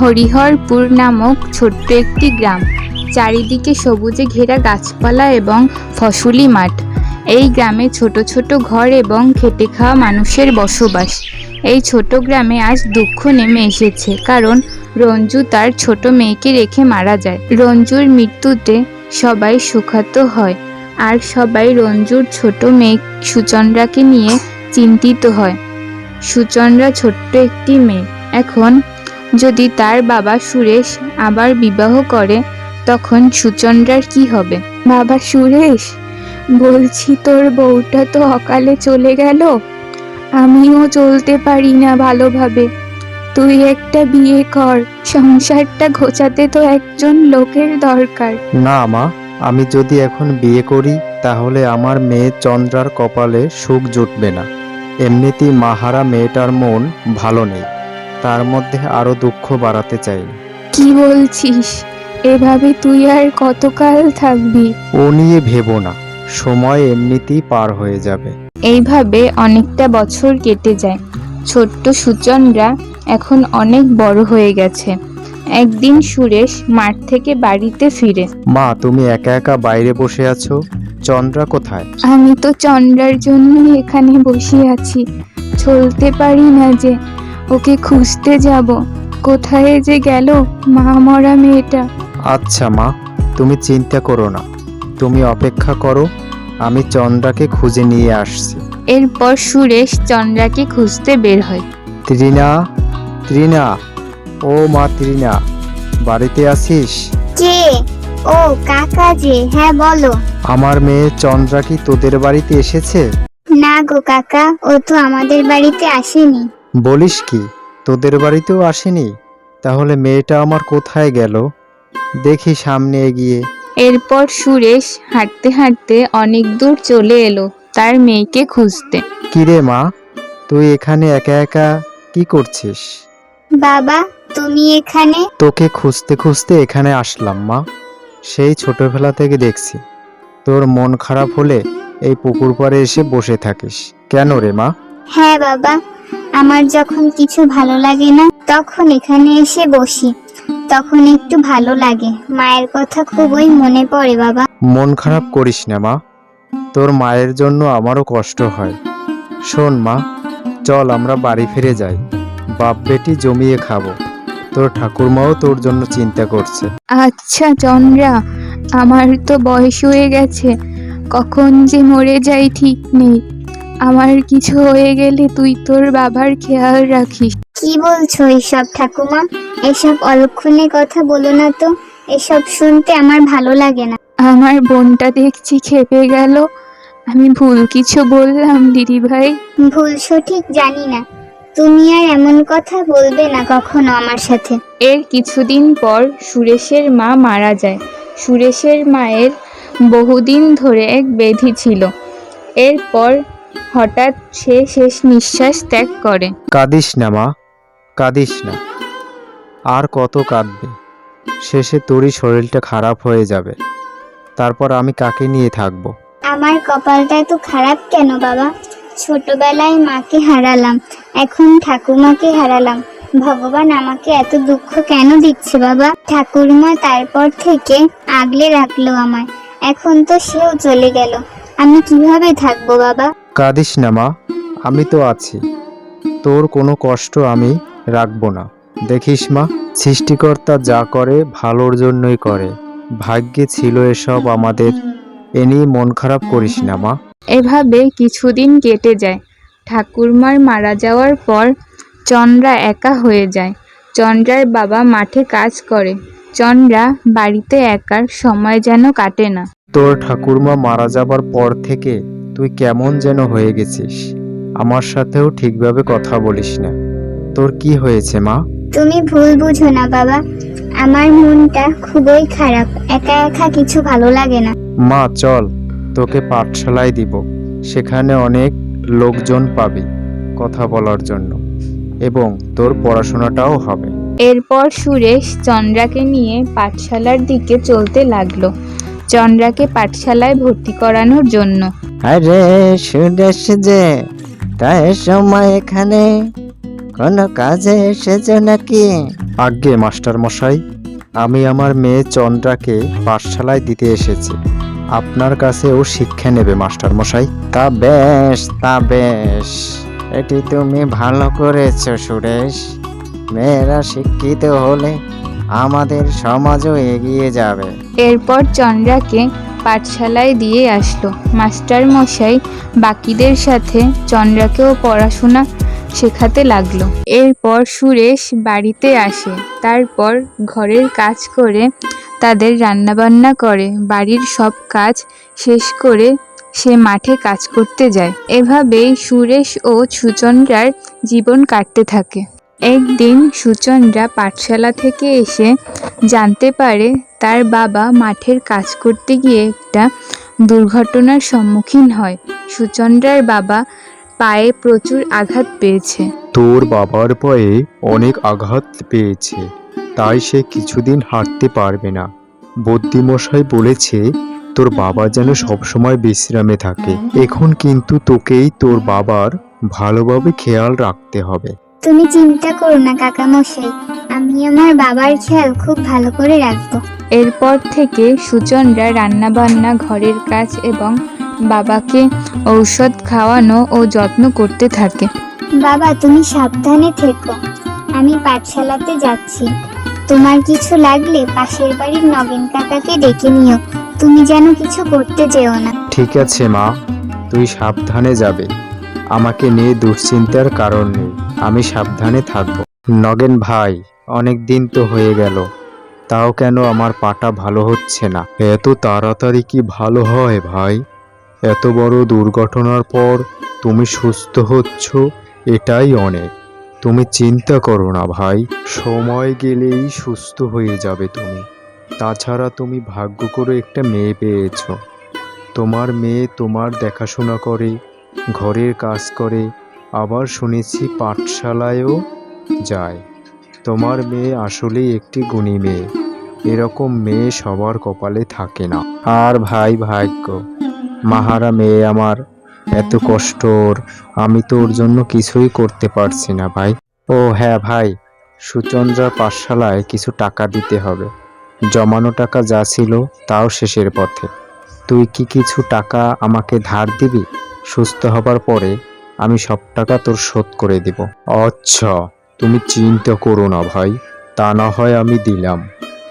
হরিহরপুর নামক ছোট্ট একটি গ্রাম। চারিদিকে সবুজে ঘেরা গাছপালা এবং ফসলি মাঠ। এই গ্রামে ছোট ছোট ঘর এবং খেটে খাওয়া মানুষের বসবাস। এই ছোট গ্রামে আজ দুঃখ নেমে এসেছে, কারণ রঞ্জু তার ছোট মেয়েকে রেখে মারা যায়। রঞ্জুর মৃত্যুতে সবাই শোকাত হয়, আর সবাই রঞ্জুর ছোট মেয়ে সুচন্দ্রাকে নিয়ে চিন্তিত হয়। সুচন্দ্রা ছোট্ট একটি মেয়ে। এখন যদি তার বাবা সুরেশ আবার বিবাহ করে তখন সুচন্দ্রার কি হবে? বাবা সুরেশ বলছি তোর বউটা তো অকালে চলে গেল। আমিও চলতে পারি না ভালোভাবে। তুই একটা বিয়ে কর সংসারটা ঘোচাতে তো একজন লোকের দরকার। না মা আমি যদি এখন বিয়ে করি তাহলে আমার মেয়ে চন্দ্রার কপালে সুখ জুটবে না। এমনিতেই মাহারা মেয়েটার মন ভালো নেই। তার মধ্যে আরও দুঃখ বাড়াতে চাই। কি বলছিস? এভাবে তুই আর কতকাল থাকবি? ও নিয়ে ভেবো না সময় এমনিতেই পার হয়ে যাবে। এইভাবে অনেকটা বছর কেটে যায়। ছোট্ট সুচন্দ্রা এখন অনেক বড় হয়ে গেছে। একদিন সুরেশ মাঠ থেকে বাড়িতে ফিরে। মা তুমি একা একা বাইরে বসে আছো? চন্দ্রা কোথায়? আমি তো চন্দ্রার জন্য এখানে বসে আছি। চলতে পারি না যে ওকে খুঁজতে যাব। কোথায় যে গেল মা মরা মেয়েটা। আচ্ছা মা তুমি চিন্তা করো না। তুমি অপেক্ষা করো আমি চন্দ্রাকে খুঁজে নিয়ে আসছি। এরপর সুরেশ চন্দ্রাকে খুঁজতে বের হয়। ত্রিনা ত্রিনা ও মা ত্রিনা বাড়িতে আছিস? কে? ও কাকা যে হ্যাঁ বলো। আমার মেয়ে চন্দ্রা কি তোদের বাড়িতে এসেছে? না গো কাকা ও তো আমাদের বাড়িতে আসেনি। বলিস কি তোদের বাড়িতেও আসেনি? তাহলে মেয়েটা আমার কোথায় গেল? দেখি সামনে এগিয়ে। এরপর সুরেশ হাঁটতে হাঁটতে অনেক দূর চলে এলো তার মেয়েকে খুঁজতে। কিরে মা তুই এখানে একা একা কি করছিস? বাবা তুমি এখানে? তোকে খুঁজতে খুঁজতে এখানে আসলাম মা। সেই ছোটবেলা থেকে দেখছি। তোর মন খারাপ হলে এই পুকুর পাড়ে এসে বসে থাকিস। কেন রে মা? হ্যাঁ বাবা আমার যখন কিছু ভালো লাগে না তখন এখানে এসে বসি। তখন একটু ভালো লাগে। মায়ের কথা খুবই মনে পড়ে বাবা। মন খারাপ করিস না মা। তোর মায়ের জন্য আমারও কষ্ট হয়। শোন মা চল আমরা বাড়ি ফিরে যাই। বাপ বেটি জমিয়ে খাব। তোর ঠাকুরমাও তোর জন্য চিন্তা করছে। আচ্ছা চন্দ্রা আমার তো বয়স হয়ে গেছে। কখন যে মরে যাই ঠিক নেই। আমার কিছু হয়ে গেলে তুই তোর বাবার খেয়াল রাখিস। কি বলছো এসব ঠাকুমা? এসব অলক্ষণে কথা বলো না তো। এসব শুনতে আমার ভালো লাগে না। আমার বোনটা দেখছি খেপে গেল। আমি ভুল কিছু বললাম দিদি ভাই? ভুল সঠিক জানি না। তুমি আর এমন কথা বলবে না কখনো আমার সাথে। এর কিছুদিন পর সুরেশের মা মারা যায়। সুরেশের মায়ের বহুদিন ধরে এক ব্যাধি ছিল। এরপর হঠাৎ সে শেষ নিঃশ্বাস ত্যাগ করে। কাঁদিস না মা কাঁদিস না। আর কত কাঁদবে? শেষে তোরই শরীরটা খারাপ হয়ে যাবে। তারপর আমি কাকে নিয়ে থাকব? আমার কপালটা এত খারাপ কেন বাবা? ছোটবেলায় মাকে হারালাম এখন ঠাকুমাকে হারালাম। ভগবান আমাকে এত দুঃখ কেন দিচ্ছে বাবা? ঠাকুরমা তারপর থেকে আগলে রাখল আমায়। এখন তো সেও চলে গেল। আমি কীভাবে থাকব বাবা? কাঁদিস না মা আমি তো আছি। তোর কোনো কষ্ট আমি রাখব না। দেখিস মা সৃষ্টিকর্তা যা করে ভালোর জন্যই করে। ভাগ্যে ছিল এসব আমাদের এ নিয়ে মন খারাপ করিস না মা। এভাবে কিছুদিন কেটে যায়। ঠাকুরমার মারা যাওয়ার পর চন্দ্রা একা হয়ে যায়। চন্দ্রার বাবা মাঠে কাজ করে। চন্দ্রা বাড়িতে একার সময় যেন কাটে না। তোর ঠাকুরমা মারা যাবার পর থেকে তুই কেমন যেন হয়ে গেছিস। আমার সাথেও ঠিকভাবে কথা বলিস না। তোর কি হয়েছে মা? তুমি ভুল বুঝো না বাবা। আমার মনটা খুবই খারাপ। একা একা কিছু ভালো লাগে না। মা চল তোকে পাঠশালায় দিব। সেখানে অনেক লোকজন পাবি কথা বলার জন্য। এবং তোর পড়াশোনাটাও হবে। এরপর সুরেশ চন্দ্রাকে নিয়ে পাঠশালার দিকে চলতে লাগল। চন্দ্রাকে পাঠশালায় ভর্তি করানোর জন্য। আরে সুরেশ যে তাই সময় এখানে কোনো কাজে এসেছ নাকি? আজ্ঞে মাস্টার মশাই আমি আমার মেয়ে চন্দ্রাকে পাঠশালায় দিতে এসেছি। আপনার কাছে ও শিক্ষা নেবে মাস্টার মশাই। তা বেশ তা বেশ। এটি তুমি ভালো করেছ সুরেশ। মেয়েরা শিক্ষিত হলে আমাদের সমাজও এগিয়ে যাবে। এরপর চন্দ্রাকে পাঠশালায় দিয়ে আসলো। মাস্টার মশাই বাকিদের সাথে চন্দ্রাকেও পড়াশোনা শেখাতে লাগল। এরপর সুরেশ বাড়িতে আসে। তারপর ঘরের কাজ করে, তাদের রান্নাবান্না করে, বাড়ির সব কাজ শেষ করে সে মাঠে কাজ করতে যায়। এভাবেই সুরেশ ও সুচন্দ্রার জীবন কাটতে থাকে। একদিন সুচন্দ্রা পাঠশালা থেকে এসে জানতে পারে তার বাবা মাঠের কাজ করতে গিয়ে একটা দুর্ঘটনার সম্মুখীন হয়। সুচন্দ্রার বাবা পায়ে প্রচুর আঘাত পেয়েছে। তোর বাবার পায়ে অনেক আঘাত পেয়েছে তাই সে কিছুদিন হাঁটতে পারবে না। বুদ্ধিমশাই বলেছে তোর বাবা যেন সবসময় বিশ্রামে থাকে। এখন কিন্তু তোকেই তোর বাবার ভালোভাবে খেয়াল রাখতে হবে। তুমি চিন্তা করো না কাকা মশাই আমি আমার বাবার খেয়াল খুব ভালো করে রাখব। এরপর থেকে সুচন্দ্রা রান্নাবান্না ঘরের কাজ এবং বাবাকে ঔষধ খাওয়ানো ও যত্ন করতে থাকে। বাবা তুমি সাবধানে থেকো। আমি পাঠশালাতে যাচ্ছি। তোমার কিছু লাগলে পাশের বাড়ির নবীন কাকাকে ডেকে নিও। তুমি যেন কিছু করতে যেও না। ঠিক আছে মা। তুই সাবধানে যাবে। আমাকে নিয়ে দুশ্চিন্তার কারণ নেই। আমি সাবধানে থাকব। নগেন ভাই অনেক দিন তো হয়ে গেল। তাও কেন আমার পাটা ভালো হচ্ছে না? এত তাড়াতাড়ি কি ভালো হয় ভাই? এত বড় দুর্ঘটনার পর তুমি সুস্থ হচ্ছ, এটাই অনেক। তুমি চিন্তা করো না ভাই, সময় গেলেই সুস্থ হয়ে যাবে তুমি। তাছাড়া তুমি ভাগ্য করে একটা মেয়ে পেয়েছ। তোমার মেয়ে তোমার দেখাশোনা করে, ঘরের কাজ করে, আবার শুনেছি পাঠশালায়ও যায়। তোমার মেয়ে আসলেই একটি গুণী মেয়ে। এরকম মেয়ে সবার কপালে থাকে না। আর ভাই ভাগ্য, মাহারা মেয়ে আমার, এত কষ্ট ওর। আমি তো ওর জন্য কিছুই করতে পারছি না ভাই। ও হ্যাঁ ভাই সুচন্দ্রা পাঠশালায় কিছু টাকা দিতে হবে। জমানো টাকা যা ছিল তাও শেষের পথে। তুই কি কিছু টাকা আমাকে ধার দিবি? সুস্থ হবার পরে আমি সব টাকা তোর শোধ করে দিব। আচ্ছা তুমি চিন্তা করো না ভাই তা না হয় আমি দিলাম।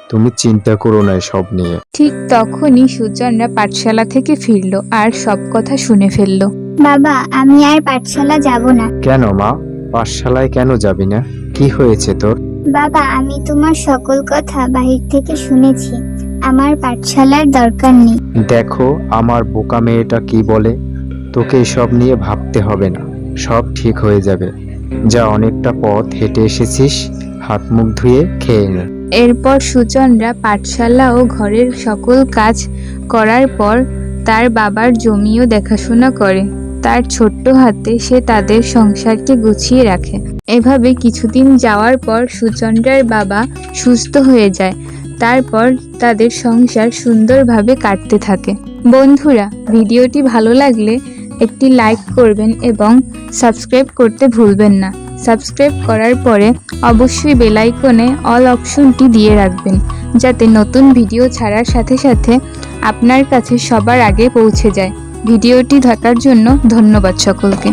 তুমি চিন্তা করো না এসব নিয়ে। ঠিক তখনই সুচন্দ্রা পাঠশালা থেকে ফিরল আর সব কথা শুনে ফেলল। বাবা আমি আর পাঠশালা যাব না। কেন মা? পাঠশালায় কেন যাবি না? কি হয়েছে তোর? বাবা আমি তোমার সকল কথা বাহির থেকে শুনেছি। আমার পাঠশালার দরকার নেই। দেখো আমার বোকা মেয়েটা কি বলে? তোকে এসব নিয়ে ভাবতে হবে না। সব ঠিক হয়ে যাবে। যা অনেকটা পথ হেঁটে এসেছিস, হাত মুখ ধুয়ে খেয়ে নে। এরপর সুচন্দ্রা পাঠশালা ও ঘরের সকল কাজ করার পর তার বাবার জমিও দেখাশোনা করে। তার ছোট্ট হাতে সে তাদের সংসারকে গুছিয়ে রাখে। এভাবে কিছুদিন যাওয়ার পর সুচন্দ্রার বাবা সুস্থ হয়ে যায়। তারপর তাদের সংসার সুন্দরভাবে কাটতে থাকে। বন্ধুরা, ভিডিওটি ভালো লাগলে একটি লাইক করবেন এবং সাবস্ক্রাইব করতে ভুলবেন না। সাবস্ক্রাইব করার পরে অবশ্যই বেলাইকনে অল অপশনটি দিয়ে রাখবেন, যাতে নতুন ভিডিও ছাড়ার সাথে সাথে আপনার কাছে সবার আগে পৌঁছে যায়। ভিডিওটি দেখার জন্য ধন্যবাদ সকলকে।